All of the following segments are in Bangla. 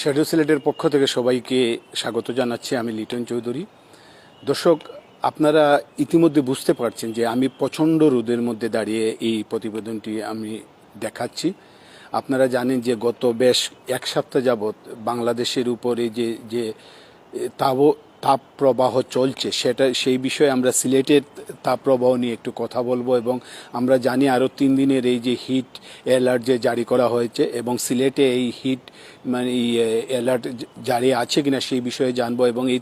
শ্যাডো সিলেটের পক্ষ থেকে সবাইকে স্বাগত জানাচ্ছি। আমি লিটন চৌধুরী। দর্শক, আপনারা ইতিমধ্যে বুঝতে পারছেন যে আমি প্রচণ্ড রোদের মধ্যে দাঁড়িয়ে এই প্রতিবেদনটি আমি দেখাচ্ছি। আপনারা জানেন যে গত বেশ এক সপ্তাহ যাবৎ বাংলাদেশের উপরে যে যে তাপ তাপ প্রবাহ চলছে। সেটা, সেই বিষয়ে আমরা সিলেটের তাপ প্রবাহ নিয়ে একটু কথা বলব এবং আমরা জানি আরও তিন দিনের এই যে হিট অ্যালার্ট যে জারি করা হয়েছে এবং সিলেটে এই হিট মানে অ্যালার্ট জারি আছে কিনা সেই বিষয়ে জানব এবং এই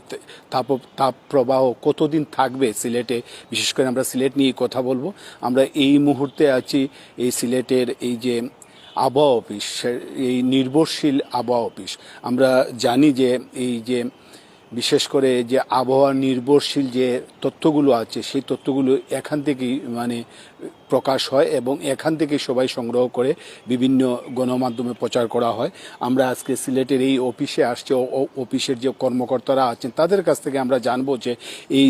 তাপ তাপ প্রবাহ কতদিন থাকবে সিলেটে? বিশেষ করে আমরা সিলেট নিয়ে কথা বলব। আমরা এই মুহূর্তে আছি এই সিলেটের এই যে আবহাওয়া অফিস এই নির্ভরশীল আবহাওয়া অফিস। আমরা জানি যে এই যে বিশেষ করে যে আবহাওয়া নির্ভরশীল যে তথ্যগুলো আছে, সেই তথ্যগুলো এখান থেকেই মানে প্রকাশ হয় এবং এখান থেকে সবাই সংগ্রহ করে, বিভিন্ন গণমাধ্যমে প্রচার করা হয়। আমরা আজকে সিলেটের এই অফিসে আসছে অফিসের যে কর্মকর্তারা আছেন, তাদের কাছ থেকে আমরা জানব যে এই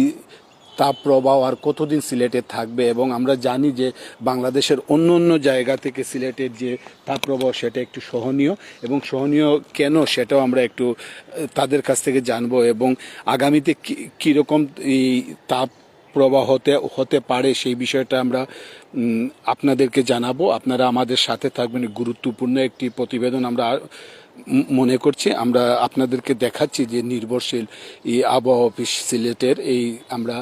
তাপ প্রবাহ আর কতদিন সিলেটে থাকবে এবং আমরা জানি যে বাংলাদেশের অন্য অন্য জায়গা থেকে সিলেটের যে তাপ প্রবাহ সেটা একটু সহনীয় এবং সহনীয় কেন সেটাও আমরা একটু তাদের কাছ থেকে জানব এবং আগামীতে কি- কীরকম এই তাপ প্রবাহ হতে হতে পারে সেই বিষয়টা আমরা আপনাদেরকে জানাব। আপনারা আমাদের সাথে থাকবেন। গুরুত্বপূর্ণ একটি প্রতিবেদন আমরা মনে করছি, আমরা আপনাদেরকে দেখাচ্ছি যে নির্ভরশীল এই আবহাওয়া অফিস সিলেটের এই, আমরা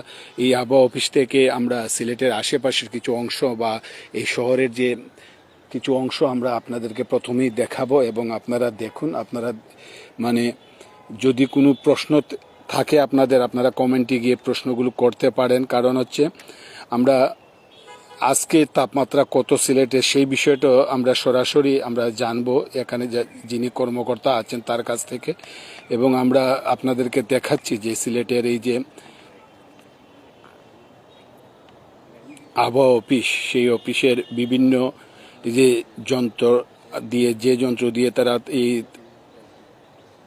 এই আবহাওয়া অফিস থেকে আমরা সিলেটের আশেপাশের কিছু অংশ বা এই শহরের যে কিছু অংশ আমরা আপনাদেরকে প্রথমেই দেখাবো এবং আপনারা দেখুন, আপনারা মানে যদি কোনো প্রশ্ন থাকে আপনাদের, আপনারা কমেন্টে গিয়ে প্রশ্নগুলো করতে পারেন। কারণ হচ্ছে আমরা আজকে তাপমাত্রা কত সিলেটে, সেই বিষয়টা আমরা সরাসরি আমরা জানব। এখানে যিনি কর্মকর্তা আছেন তার কাছ থেকে। এবং আমরা আপনাদেরকে দেখাচ্ছি যে সিলেটের এই যে আবহাওয়া অফিস, সেই অফিসের বিভিন্ন যে যন্ত্র দিয়ে, যে যন্ত্র দিয়ে তারা এই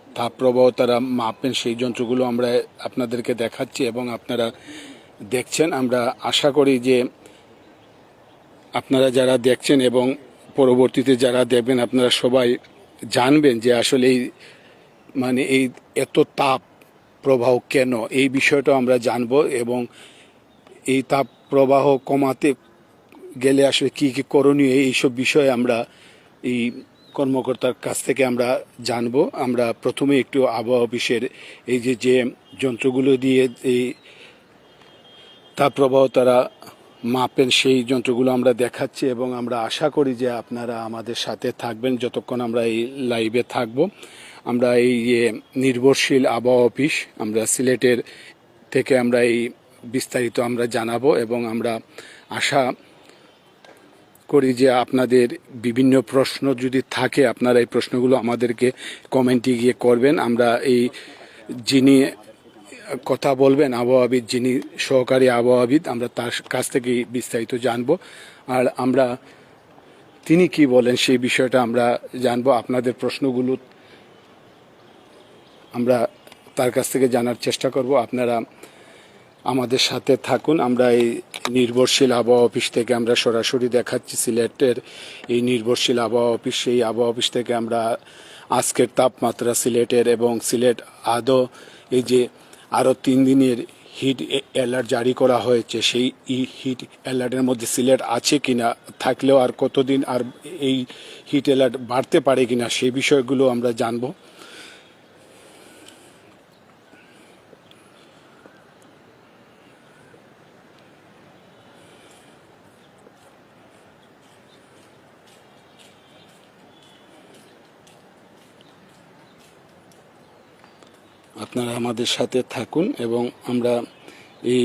তাপপ্রবাহ তারা মাপেন, সেই যন্ত্রগুলো আমরা আপনাদেরকে দেখাচ্ছি এবং আপনারা দেখছেন। আমরা আশা করি যে আপনারা যারা দেখছেন এবং পরবর্তীতে যারা দেখবেন, আপনারা সবাই জানবেন যে আসলে এই মানে এই এত তাপ প্রবাহ কেন? এই বিষয়টা আমরা জানব এবং এই তাপ প্রবাহ কমাতে গেলে আসলে কি, কী করণীয়? এইসব বিষয়ে আমরা এই কর্মকর্তার কাছ থেকে আমরা জানব। আমরা প্রথমে একটু আবহাওয়া অফিসের এই যে যে যন্ত্রগুলো দিয়ে এই তাপপ্রবাহ তারা মাপেন সেই যন্ত্রগুলো আমরা দেখাচ্ছি এবং আমরা আশা করি যে আপনারা আমাদের সাথে থাকবেন যতক্ষণ আমরা এই লাইভে থাকব। আমরা এই যে নির্ভরশীল আবহাওয়া অফিস, আমরা সিলেটের থেকে আমরা এই বিস্তারিত আমরা জানাব এবং আমরা আশা করি যে আপনাদের বিভিন্ন প্রশ্ন যদি থাকে, আপনারা এই প্রশ্নগুলো আমাদেরকে কমেন্টে গিয়ে করবেন। আমরা এই যিনি কথা বলবেন আবহাওয়াবিদ যিনি সহকারী আবহাওয়াবিদ, আমরা তার কাছ থেকে বিস্তারিত জানব। আর আমরা, তিনি কি বলেন সেই বিষয়টা আমরা জানব, আপনাদের প্রশ্নগুলো আমরা তার কাছ থেকে জানার চেষ্টা করব। আপনারা আমাদের সাথে থাকুন, আমরা এই নির্ভরশীল আবহাওয়া অফিস থেকে আমরা সরাসরি দেখাচ্ছি সিলেটের এই নির্ভরশীল আবহাওয়া অফিস। সেই আবহাওয়া অফিস থেকে আমরা আজকের তাপমাত্রা সিলেটের এবং সিলেট আদৌ, এই যে আরও তিন দিনের হিট অ্যালার্ট জারি করা হয়েছে। সেই হিট অ্যালার্টের মধ্যে সিলেট আছে কিনা, থাকলেও আর কতদিন আর এই হিট অ্যালার্ট বাড়তে পারে কিনা সেই বিষয়গুলো আমরা জানব। আপনারা আমাদের সাথে থাকুন এবং আমরা এই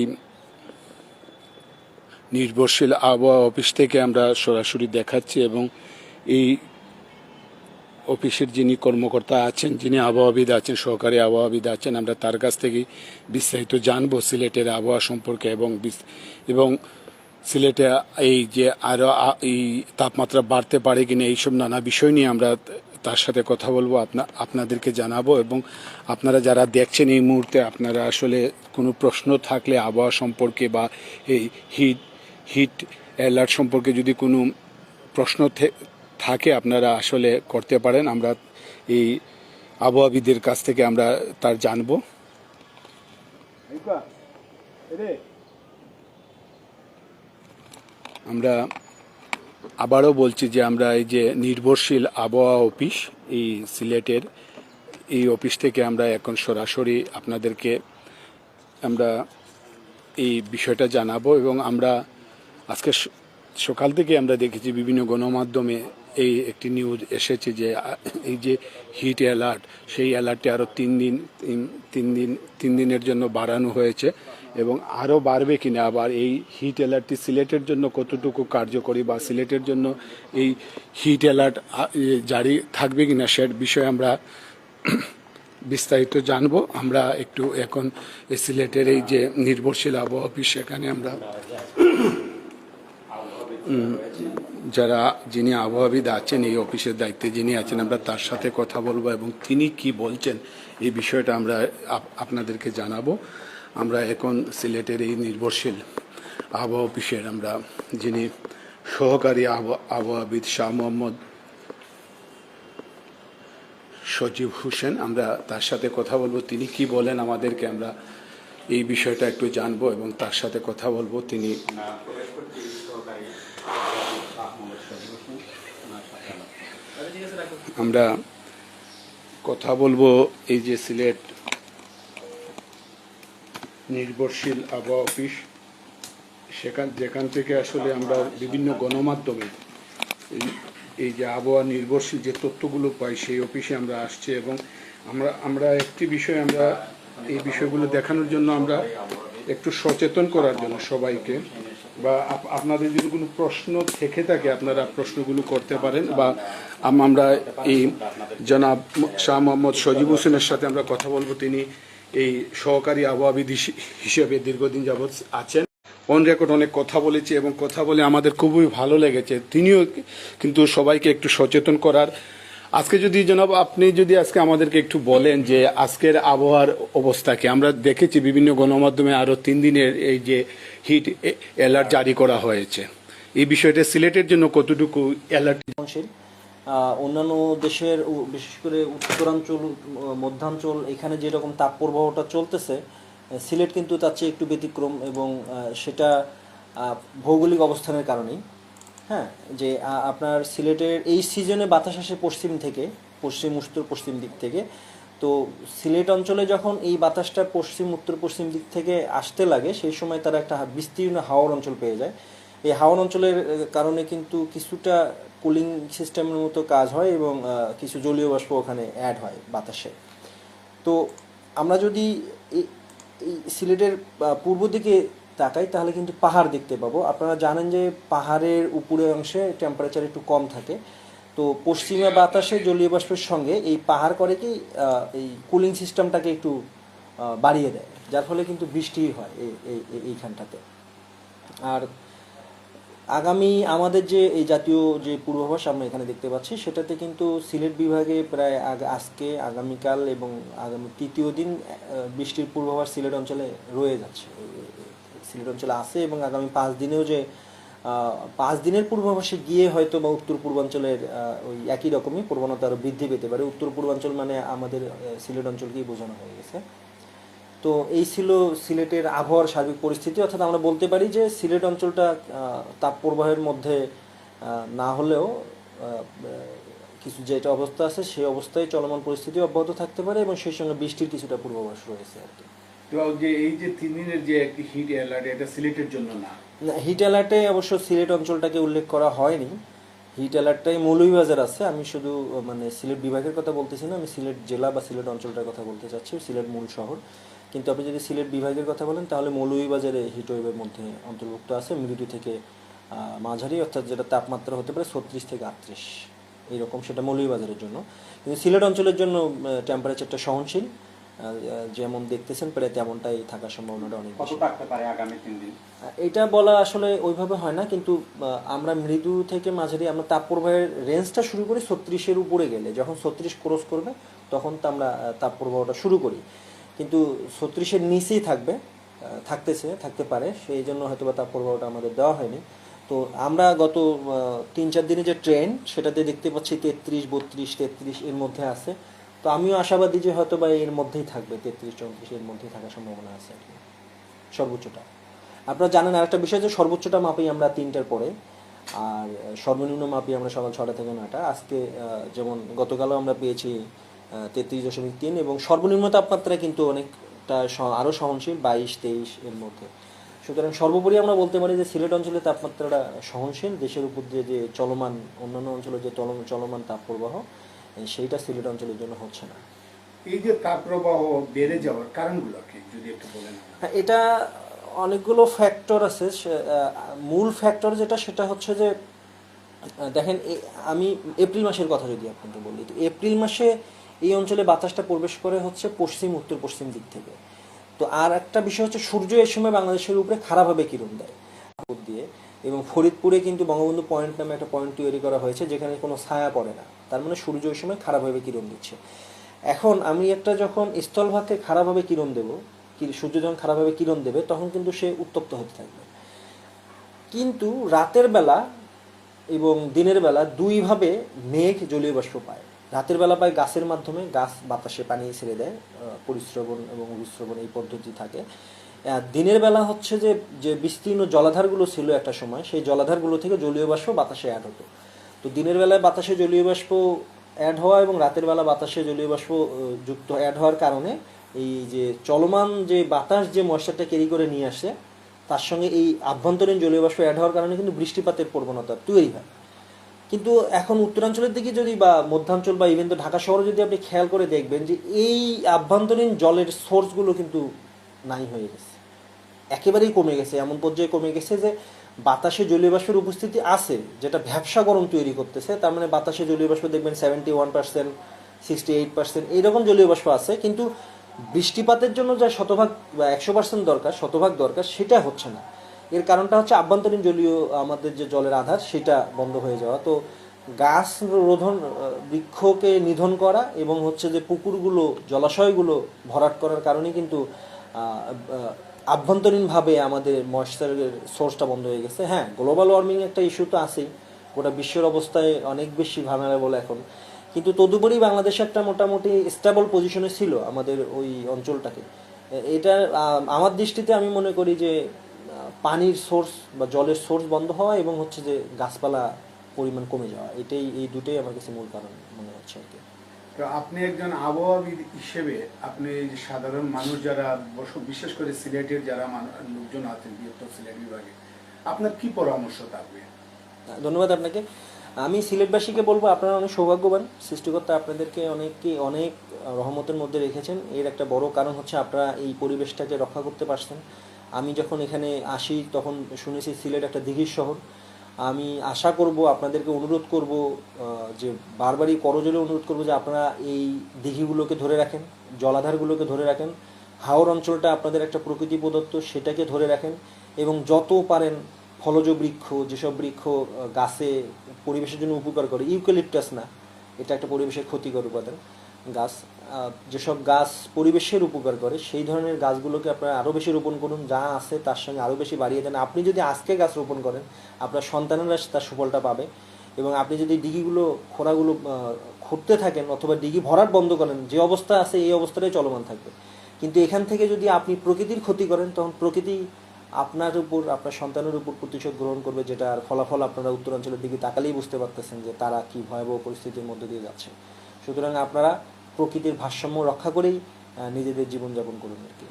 নির্ভরশীল আবহাওয়া অফিস থেকে আমরা সরাসরি দেখাচ্ছি এবং এই অফিসের যিনি কর্মকর্তা আছেন, যিনি আবহাওয়াবিদ আছেন, সহকারী আবহাওয়াবিদ আছেন, আমরা তার কাছ থেকে বিস্তারিত জানব সিলেটের আবহাওয়া সম্পর্কে এবং এবং সিলেটে এই যে আরও এই তাপমাত্রা বাড়তে পারে কিনা এইসব নানা বিষয় নিয়ে আমরা তার সাথে কথা বলব, আপনা, আপনাদেরকে জানাব এবং আপনারা যারা দেখছেন এই মুহূর্তে, আপনারা আসলে কোনো প্রশ্ন থাকলে আবহাওয়া সম্পর্কে বা এই হিট হিট অ্যালার্ট সম্পর্কে যদি কোনো প্রশ্ন থাকে, আপনারা আসলে করতে পারেন। আমরা এই আবহাওয়াবিদের কাছ থেকে আমরা তার জানব। আমরা আবারও বলছি যে আমরা এই যে নির্ভরশীল আবহাওয়া অফিস, এই সিলেটের, এই অফিস থেকে আমরা এখন সরাসরি আপনাদেরকে আমরা এই বিষয়টা জানাব এবং আমরা আজকে সকাল থেকে আমরা দেখেছি বিভিন্ন গণমাধ্যমে এই একটি নিউজ এসেছে যে এই যে হিট অ্যালার্ট সেই অ্যালার্টটি আরও তিন দিন, তিন- দিন, তিন দিনের জন্য বাড়ানো হয়েছে এবং আরও বাড়বে কিনা, আবার এই হিট অ্যালার্টটি সিলেটের জন্য কতটুকু কার্যকরী বা সিলেটের জন্য এই হিট অ্যালার্ট জারি থাকবে কিনা সে বিষয়ে আমরা বিস্তারিত জানব। আমরা একটু এখন সিলেটের এই যে নির্ভরশীল আবহাওয়া অফিস সেখানে আমরা যারা যিনি আবহাওয়াবিদ আছেন, এই অফিসের দায়িত্বে যিনি আছেন, আমরা তার সাথে কথা বলব এবং তিনি কি বলছেন এই বিষয়টা আমরা আপনাদেরকে জানাব। আমরা এখন সিলেটের এই নির্ভরশীল আবহাওয়া অফিসের আমরা যিনি সহকারী আবহাওয়া- আবহাওয়াবিদ শাহ মোহাম্মদ সজীব হোসেন, আমরা তার সাথে কথা বলব। তিনি কি বলেন আমাদেরকে আমরা এই বিষয়টা একটু জানব এবং তার সাথে কথা বলব। তিনি আমরা কথা বলব এই যে সিলেট নির্ভরশীল আবহাওয়া অফিস। সেখান, যেখান থেকে আসলে আমরা বিভিন্ন গণমাধ্যমে এই- যে আবহাওয়া নির্ভরশীল যে তথ্যগুলো পাই, সেই অফিসে আমরা আসছি এবং আমরা আমরা একটি বিষয় আমরা এই বিষয়গুলো দেখানোর জন্য আমরা একটু সচেতন করার জন্য সবাইকে বা আপ- আপনাদের যদি কোনো প্রশ্ন থেকে থাকে, আপনারা প্রশ্নগুলো করতে পারেন বা আমরা এই জনাব শাহ মোহাম্মদ সজিব হোসেনের সাথে আমরা কথা বলব। তিনি এই সহকারী আবহাওয়াবিদ হিসে- হিসেবে দীর্ঘদিন যাবৎ আছেন। অন রেকর্ড অনেক কথা বলেছি এবং কথা বলে আমাদের খুবই ভালো লেগেছে। তিনিও কিন্তু সবাইকে একটু সচেতন করার আজকে যদি জনাব, আপনি যদি আজকে আমাদেরকে একটু বলেন যে আজকের আবহাওয়ার অবস্থাকে আমরা দেখেছি বিভিন্ন গণমাধ্যমে আরও তিন দিনের এই যে হিট অ্যালার্ট জারি করা হয়েছে। এই বিষয়টা সিলেটের জন্য কতটুকু অ্যালার্ট অন্যান্য দেশের বিশেষ করে উত্তরাঞ্চল মধ্যাঞ্চল, এখানে যেরকম তাপপ্রবাহটা চলতেছে সিলেট কিন্তু তার চেয়ে একটু ব্যতিক্রম এবং সেটা ভৌগোলিক অবস্থানের কারণেই। হ্যাঁ যে আপনার সিলেটের এই সিজনে বাতাস আসে পশ্চিম থেকে, পশ্চিম, উত্তর, পশ্চিম দিক থেকে। তো সিলেট অঞ্চলে যখন এই বাতাসটা পশ্চিম, উত্তর, পশ্চিম দিক থেকে আসতে লাগে, সেই সময় তারা একটা বিস্তীর্ণ হাওয়ার অঞ্চল পেয়ে যায়। এই হাওয়ার অঞ্চলের কারণে কিন্তু কিছুটা কুলিং সিস্টেমের মতো কাজ হয় এবং কিছু জলীয় বাষ্প ওখানে অ্যাড হয় বাতাসে। তো আমরা যদি এই সিলেটের পূর্ব দিকে তাকাই, তাহলে কিন্তু পাহাড় দেখতে পাবো। আপনারা জানেন যে পাহাড়ের উপরের অংশে টেম্পারেচার একটু কম থাকে। তো পশ্চিমা বাতাসে জলীয় বাষ্পের সঙ্গে এই পাহাড় করে কি এই কুলিং সিস্টেমটাকে একটু বাড়িয়ে দেয়। যার ফলে কিন্তু বৃষ্টি হয় এই, এই- এই- এইখানটাতে। আর আগামী আমাদের যে এই জাতীয় যে পূর্বাভাস আমরা এখানে দেখতে পাচ্ছি, সেটাতে কিন্তু সিলেট বিভাগে প্রায় আজকে, আগামীকাল এবং আগামী তৃতীয় দিন বৃষ্টির পূর্বাভাস সিলেট অঞ্চলে রয়ে যাচ্ছে। সিলেট অঞ্চলে আছে এবং আগামী পাঁচ দিনেও যে পাঁচ দিনের পূর্বাভাসে গিয়ে হয়তো বা উত্তর পূর্বাঞ্চলের ওই একই রকমই প্রবণতা আরও বৃদ্ধি পেতে পারে। উত্তর পূর্বাঞ্চল মানে আমাদের সিলেট অঞ্চলকেই বোঝানো হয়ে গেছে। তো এই ছিল সিলেটের আবহাওয়ার সার্বিক পরিস্থিতি। অর্থাৎ আমরা বলতে পারি যে সিলেট অঞ্চলটা আহ, তাপপ্রবাহের মধ্যে না হলেও কিছু যেটা অবস্থা আছে সেই অবস্থায় চলমান পরিস্থিতি অব্যাহত থাকতে পারে এবং সেই সঙ্গে বৃষ্টির কিছুটা পূর্বাভাস রয়েছে আর কি। তো যে এই যে তিন দিনের যে একটি হিট অ্যালার্ট এটা সিলেটের জন্য হিট অ্যালার্টে অবশ্য সিলেট অঞ্চলটাকে উল্লেখ করা হয়নি। হিট অ্যালার্টটাই মৌলভীবাজার আছে। আমি শুধু মানে সিলেট বিভাগের কথা বলতেছি না, আমি সিলেট জেলা বা সিলেট অঞ্চলটার কথা বলতে চাচ্ছি, সিলেট মূল শহর। কিন্তু আপনি যদি সিলেট বিভাগের কথা বলেন, তাহলে মৌলভীবাজারে হিট ওয়েভের মধ্যে অন্তর্ভুক্ত আছে। মৃদু থেকে মাঝারি, অর্থাৎ যেটা তাপমাত্রা হতে পারে ছত্রিশ থেকে আটত্রিশ। এইরকম সেটা মৌলভীবাজারের জন্য। কিন্তু সিলেট অঞ্চলের জন্য টেম্পারেচারটা সহনশীল। যেমন দেখতেছেন প্রায় তেমনটাই থাকার সম্ভাবনাটা অনেক বেশি। কত থাকতে পারে আগামী তিন দিন? এটা বলা আসলে ওইভাবে হয় না কিন্তু আমরা মৃদু থেকে মাঝারি আমরা তাপপ্রবাহের রেঞ্জটা শুরু করি ছত্রিশের উপরে গেলে। যখন ছত্রিশ ক্রস করবে তখন তো আমরা তাপপ্রবাহটা শুরু করি। কিন্তু ছত্রিশের নিচেই থাকবে থাকতেছে থাকতে পারে। সেই জন্য হয়তো বা তাপপ্রবাহটা আমাদের দেওয়া হয়নি। তো আমরা গত তিন চার দিনে যে ট্রেন সেটাতে দেখতে পাচ্ছি তেত্রিশ বত্রিশ তেত্রিশ এর মধ্যে আছে। তো আমিও আশাবাদী যে হয়তো বা এর মধ্যেই থাকবে, তেত্রিশ চৌত্রিশ এর মধ্যেই থাকার সম্ভাবনা আছে আর কি, সর্বোচ্চটা। আপনারা জানেন আরেকটা বিষয় যে সর্বোচ্চটা মাপি আমরা তিনটার পরে, আর সর্বনিম্ন মাপি আমরা সকাল ছটা থেকে নয়টা। আজকে যেমন গতকালও আমরা পেয়েছি তেত্রিশ দশমিক তিন এবং সর্বনিম্ন তাপমাত্রা কিন্তু অনেকটা আরও সহনশীল বাইশ, তেইশ এর মধ্যে। সুতরাং সর্বোপরি আমরা বলতে পারি যে সিলেট অঞ্চলের তাপমাত্রাটা সহনশীল, দেশের উপর দিয়ে যে চলমান, অন্যান্য অঞ্চলের যে চলমান তাপপ্রবাহ সেইটা সিলেট অঞ্চলের জন্য হচ্ছে না। এই যে তাপপ্রবাহ বেড়ে যাওয়ার কারণগুলো কি যদি একটু বলেন। হ্যাঁ, এটা অনেকগুলো ফ্যাক্টর আছে। মূল ফ্যাক্টর যেটা সেটা হচ্ছে যে দেখেন আমি এপ্রিল মাসের কথা যদি আপনাকে বলি তো এপ্রিল মাসে এই অঞ্চলে বাতাসটা প্রবেশ করে হচ্ছে পশ্চিম উত্তর পশ্চিম দিক থেকে। তো আর একটা বিষয় হচ্ছে সূর্য এই সময় বাংলাদেশের উপরে খারাপভাবে কিরণ দেয়। দিয়ে এবং ফরিদপুরে কিন্তু বঙ্গবন্ধু পয়েন্ট নামে একটা পয়েন্ট তৈরি করা হয়েছে যেখানে কোনো ছায়া পড়ে না। তার মানে সূর্য ওই সময় খারাপভাবে কিরণ দিচ্ছে। এখন আমি একটা যখন স্থলভাগকে খারাপভাবে কিরণ দেব সূর্য যখন খারাপভাবে কিরণ দেবে, তখন কিন্তু সে উত্তপ্ত হতে থাকবে। কিন্তু রাতের বেলা এবং দিনের বেলা দুইভাবে মেঘ জলীয় বাষ্প পায়। রাতের বেলা পায় গাছের মাধ্যমে, গাছ বাতাসে পানি ছেড়ে দেয় পরিশ্রবণ এবং অভিশ্রবণ এই পদ্ধতি থাকে। দিনের বেলা হচ্ছে যে যে বিস্তীর্ণ জলাধারগুলো ছিল একটা সময়, সেই জলাধারগুলো থেকে জলীয় বাষ্প বাতাসে অ্যাড হতো। তো দিনের বেলায় বাতাসে জলীয় বাষ্প অ্যাড হওয়া এবং রাতের বেলা বাতাসে জলীয় বাষ্প যুক্ত অ্যাড হওয়ার কারণে এই যে চলমান যে বাতাস যে ময়েশ্চারটা ক্যারি করে নিয়ে আসে, তার সঙ্গে এই আভ্যন্তরীণ জলীয় বাষ্প অ্যাড হওয়ার কারণে কিন্তু বৃষ্টিপাতের প্রবণতা তৈরি হয়। কিন্তু এখন উত্তরাঞ্চলের দিকে যদি বা মধ্যাঞ্চল বা ইভেন তো ঢাকা শহরে যদি আপনি খেয়াল করে দেখবেন যে এই আভ্যন্তরীণ জলের সোর্সগুলো কিন্তু নাই হয়ে গেছে। একেবারেই কমে গেছে, এমন পর্যায়ে কমে গেছে যে বাতাসে জলীয় বাষ্পের উপস্থিতি আছে, যেটা ভ্যাবসা গরম তৈরি করতেছে, তার মানে বাতাসে জলীয় বাষ্প দেখবেন seventy one percent sixty eight percent এইরকম জলীয় বাষ্প আছে, কিন্তু বৃষ্টিপাতের জন্য যা শতভাগ বা একশো পার্সেন্ট দরকার, শতভাগ দরকার, সেটা হচ্ছে না। এর কারণটা হচ্ছে আভ্যন্তরীণ জলীয় আমাদের যে জলের আধার, সেটা বন্ধ হয়ে যাওয়া। তো গাছ রোধন বৃক্ষকে নিধন করা এবং হচ্ছে যে পুকুরগুলো, জলাশয়গুলো ভরাট করার কারণে কিন্তু আভ্যন্তরীণভাবে আমাদের ময়েশ্চারের সোর্সটা বন্ধ হয়ে গেছে। হ্যাঁ গ্লোবাল ওয়ার্মিং একটা ইস্যু তো আছেই। গোটা বিশ্বের অবস্থায় অনেক বেশি ভানারেবল এখন। কিন্তু তদুপরি বাংলাদেশ একটা মোটামুটি স্টেবল পজিশনে ছিল আমাদের ওই অঞ্চলটাকে এটা আমার দৃষ্টিতে আমি মনে করি যে পানির সোর্স বা জলের সোর্স বন্ধ হওয়া এবং হচ্ছে যে গাছপালা পরিমাণ কমে যাওয়া, এটাই, এই দুটোই আমার কাছে মূল কারণ মনে হচ্ছে আর কি। তো আপনি একজন আবহাওয়াবিদ হিসেবে আপনি সাধারণ মানুষ যারা বিশেষ করে সিলেটের যারা লোকজন আছেন, বৃহত্তর সিলেট বিভাগে, আপনার কি পরামর্শ থাকবে? ধন্যবাদ আপনাকে। আমি সিলেটবাসীকে বলব, আপনারা অনেক সৌভাগ্যবান। সৃষ্টিকর্তা আপনাদেরকে অনেককে অনেক রহমতের মধ্যে রেখেছেন। এর একটা বড় কারণ হচ্ছে আপনারা এই পরিবেশটাকে রক্ষা করতে পারছেন। আমি যখন এখানে আসি, তখন শুনেছি সিলেট একটা দিঘির শহর। আমি আশা করব, আপনাদেরকে অনুরোধ করব যে বারবারই করজোরে অনুরোধ করব যে আপনারা এই দিঘিগুলোকে ধরে রাখেন, জলাধারগুলোকে ধরে রাখেন। হাওর অঞ্চলটা আপনাদের একটা প্রকৃতি প্রদত্ত, সেটাকে ধরে রাখেন এবং যত পারেন ফলজ বৃক্ষ, যেসব বৃক্ষ গাছে পরিবেশের জন্য উপকার করে, ইউক্যালিপটাস না, এটা একটা পরিবেশের ক্ষতিকর উপাদান, গাছ। যেসব গাছ পরিবেশের উপকার করে, সেই ধরনের গাছগুলোকে আপনারা আরও বেশি রোপণ করুন, যা আছে তার সঙ্গে আরও বেশি বাড়িয়ে দেন। আপনি যদি আজকে গাছ রোপণ করেন, আপনার সন্তানেরা তার সুফলটা পাবে। এবং আপনি যদি ডিগিগুলো, খোঁড়াগুলো খুঁড়তে থাকেন অথবা ডিগি ভরাট বন্ধ করেন, যে অবস্থা আছে এই অবস্থাটাই চলমান থাকবে। কিন্তু এখান থেকে যদি আপনি প্রকৃতির ক্ষতি করেন, তখন প্রকৃতি আপনার উপর, আপনার সন্তানের উপর প্রতিশোধ গ্রহণ করবে যেটার ফলাফল আপনারা উত্তরাঞ্চলের দিকে তাকালেই বুঝতে পারতেছেন যে তারা কি ভয়াবহ পরিস্থিতির মধ্যে দিয়ে যাচ্ছে। সুতরাং আপনারা প্রকৃতির ভারসাম্য রক্ষা করেই নিজেদের জীবনযাপন করুন আর কি।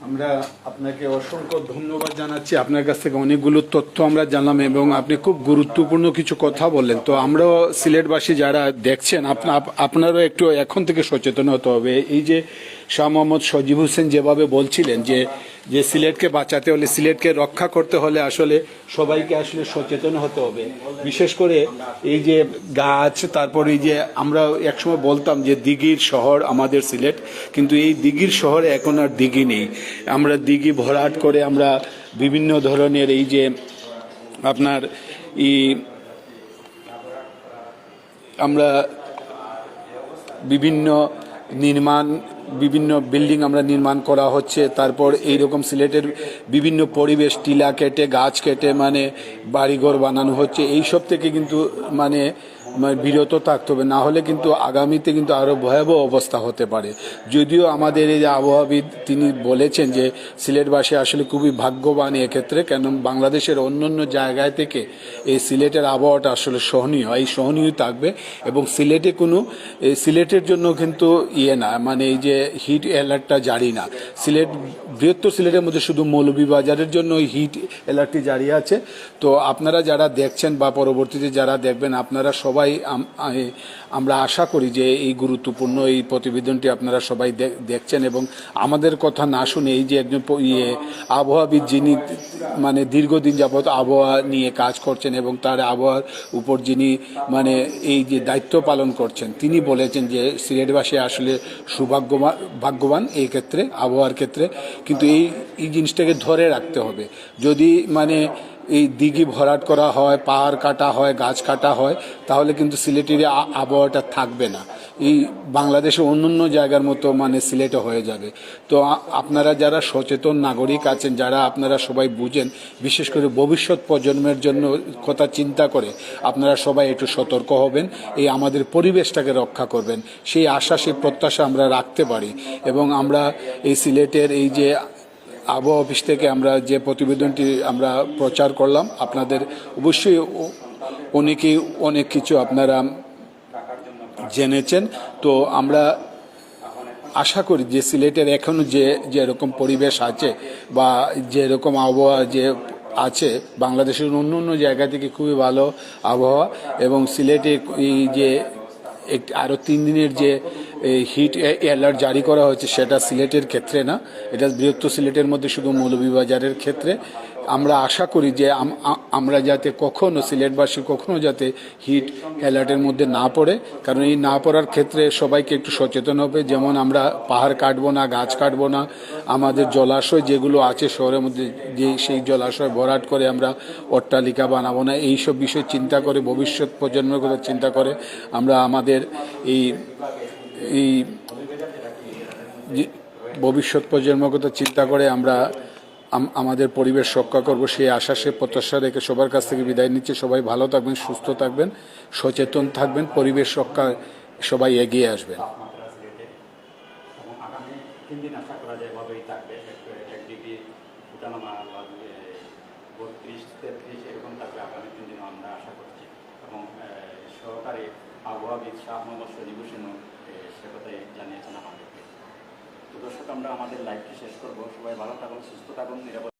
আমরা আপনাকে অসংখ্য ধন্যবাদ জানাচ্ছি। আপনার কাছ থেকে অনেকগুলো তথ্য আমরা জানলাম এবং আপনি খুব গুরুত্বপূর্ণ কিছু কথা বললেন। তো আমরাও সিলেটবাসী যারা দেখছেন আপ- আপনারও একটু এখন থেকে সচেতন হতে হবে। এই যে শাহ মোহাম্মদ সজিব হোসেন যেভাবে বলছিলেন যে যে সিলেটকে বাঁচাতে হলে, সিলেটকে রক্ষা করতে হলে আসলে সবাইকে আসলে সচেতন হতে হবে। বিশেষ করে এই যে গাছ, তারপর এই যে আমরা একসময় বলতাম যে দিঘির শহর আমাদের সিলেট, কিন্তু এই দিঘির শহরে এখন আর দিঘি নেই। আমরা দিঘি ভরাট করে আমরা বিভিন্ন ধরনের এই যে আপনার ই আমরা বিভিন্ন নির্মাণ, বিভিন্ন বিল্ডিং আমরা নির্মাণ করা হচ্ছে। তারপর এই রকম সিলেটের বিভিন্ন পরিবেশ, টিলা কেটে, গাছ কেটে মানে বাড়িঘর বানানো হচ্ছে। এই সব থেকে কিন্তু মানে মানে বিরত থাকতে হবে। না হলে কিন্তু আগামীতে কিন্তু আরও ভয়াবহ অবস্থা হতে পারে। যদিও আমাদের এই যে আবহাওয়াবিদ তিনি বলেছেন যে সিলেটবাসী আসলে খুবই ভাগ্যবান এক্ষেত্রে, কেন বাংলাদেশের অন্য অন্য জায়গায় থেকে এই সিলেটের আবহাওয়াটা আসলে সহনীয়, এই সহনীয় থাকবে এবং সিলেটে কোনো, এই সিলেটের জন্য কিন্তু ইয়ে না মানে এই যে হিট অ্যালার্টটা জারি না। সিলেট, বৃহত্তর সিলেটের মধ্যে শুধু মৌলভীবাজারের জন্য হিট অ্যালার্টটি জারি আছে। তো আপনারা যারা দেখছেন বা পরবর্তীতে যারা দেখবেন, আপনারা সবাই আ- আমরা আশা করি যে এই গুরুত্বপূর্ণ এই প্রতিবেদনটি আপনারা সবাই দেখ- দেখছেন এবং আমাদের কথা না শুনে এই যে একজন ইয়ে আবহাওয়াবিদ যিনি মানে দীর্ঘদিন যাবৎ আবহাওয়া নিয়ে কাজ করছেন এবং তার আবহাওয়ার উপর যিনি মানে এই যে দায়িত্ব পালন করছেন, তিনি বলেছেন যে সিলেটবাসী আসলে সৌভাগ্যবান ভাগ্যবান এই ক্ষেত্রে, আবহাওয়ার ক্ষেত্রে। কিন্তু এই এই জিনিসটাকে ধরে রাখতে হবে। যদি মানে এই দিঘি ভরাট করা হয়, পাহাড় কাটা হয়, গাছ কাটা হয়, তাহলে কিন্তু সিলেটের আবহাওয়াটা থাকবে না। এই বাংলাদেশের অন্য অন্য জায়গার মতো মানে সিলেটে হয়ে যাবে। তো আপনারা যারা সচেতন নাগরিক আছেন, যারা আপনারা সবাই বুঝেন, বিশেষ করে ভবিষ্যৎ প্রজন্মের জন্য কথা চিন্তা করে, আপনারা সবাই একটু সতর্ক হবেন, এই আমাদের পরিবেশটাকে রক্ষা করবেন। সেই আশা, সেই প্রত্যাশা আমরা রাখতে পারি। এবং আমরা এই সিলেটের এই যে আবহাওয়া অফিস থেকে আমরা যে প্রতিবেদনটি আমরা প্রচার করলাম, আপনাদের অবশ্যই অনেকেই অনেক কিছু আপনারা জেনেছেন। তো আমরা আশা করি যে সিলেটের এখনও যে, যেরকম পরিবেশ আছে বা যেরকম আবহাওয়া যে আছে, বাংলাদেশের অন্য অন্য জায়গা থেকে খুবই ভালো আবহাওয়া এবং সিলেটে এই যে আরও তিন দিনের যে হিট অ্যালার্ট জারি করা হয়েছে, সেটা সিলেটের ক্ষেত্রে না। এটা বৃহত্তর সিলেটের মধ্যে শুধু মৌলভীবাজারের ক্ষেত্রে। আমরা আশা করি যে আম- আমরা যাতে কখনো, সিলেটবাসী কখনো যাতে হিট অ্যালার্টের মধ্যে না পড়ে, কারণ এই না পড়ার ক্ষেত্রে সবাইকে একটু সচেতন হবে। যেমন আমরা পাহাড় কাটবো না, গাছ কাটবো না, আমাদের জলাশয় যেগুলো আছে শহরের মধ্যে, যে সেই জলাশয় ভরাট করে আমরা অট্টালিকা বানাবো না, এইসব বিষয় চিন্তা করে, ভবিষ্যৎ প্রজন্মের কথা চিন্তা করে আমরা আমাদের এই এই ভবিষ্যৎ প্রজন্মের কথা চিন্তা করে আমরা আমাদের পরিবেশ রক্ষা করব, সেই আশা সে প্রত্যাশা রেখে সবার কাছ থেকে বিদায় নিচ্ছে। সবাই ভালো থাকবেন, সুস্থ থাকবেন, সচেতন থাকবেন, পরিবেশ রক্ষায় সবাই এগিয়ে আসবেন। তিন দিন আশা আমরা আমাদের লাইফটি শেষ করব। সবাই ভালো থাকুন সুস্থ থাকুন নিরাপদ